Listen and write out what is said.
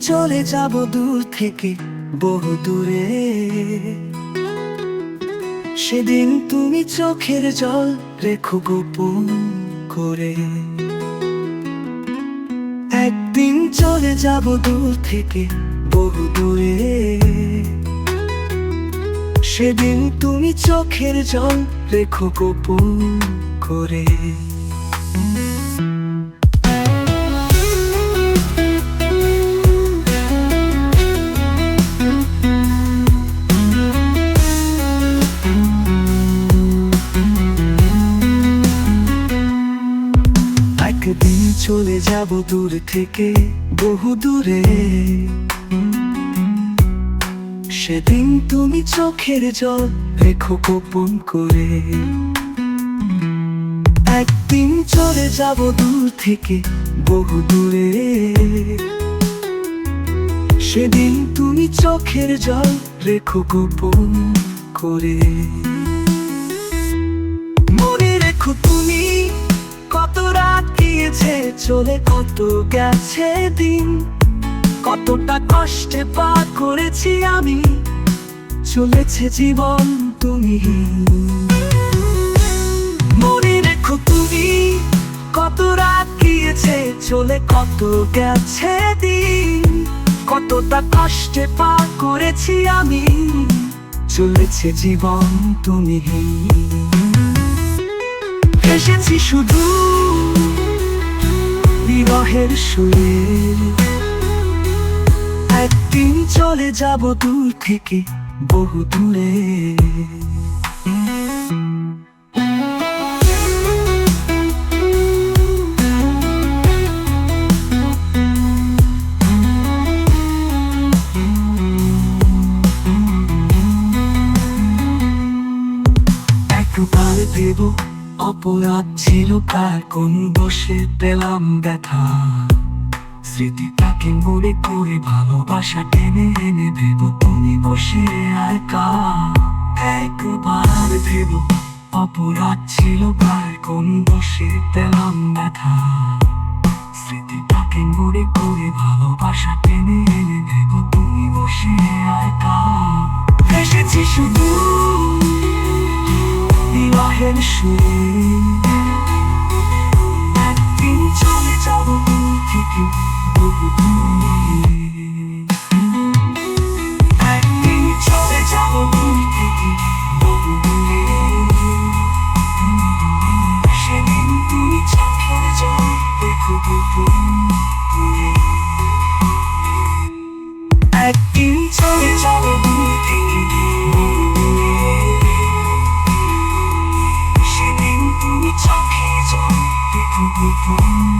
চলে যাব দূর থেকে বহু দূরে। সেদিন তুমি চোখের জল রেখো গোপন করে। একদিন চলে যাব দূর থেকে বহু দূরে। সেদিন তুমি চোখের জল রেখো গোপন করে। চলে যাব দূর থেকে, বহু দূরে। সেদিন তুমি চোখের জল রেখো গোপন করে। একদিন চলে যাব দূর থেকে, বহু দূরে। সেদিন তুমি চোখের জল রেখো গোপন করে। মনে রেখো তুমি চলে কত গেছে দিন? কতটা কষ্টে পা করেছি আমি? চলেছে জীবন তুমি। মনে রেখো তুমি, কত রাত গিয়েছে, চলে কত গেছে দিন? কতটা কষ্টে পা করেছি আমি? চলেছে জীবন তুমি। এসেছি শুধু বিরহের সুরে একদিন চলে যাব দূর থেকে বহু দূরে। দেব অপরাধ ছিল কার কোন বসে পেলাম ব্যথা। স্মৃতিটাকে মনে করে ভালোবাসা টেনে এনে তুমি বসে একা। একবার অপরাধ ছিল কার কোন পেলাম ব্যথা। স্মৃতিটাকে মনে করে ভালোবাসা টেনে এনে দেব তুমি বসে একা। এসেছি শুধু 的声 Thank you.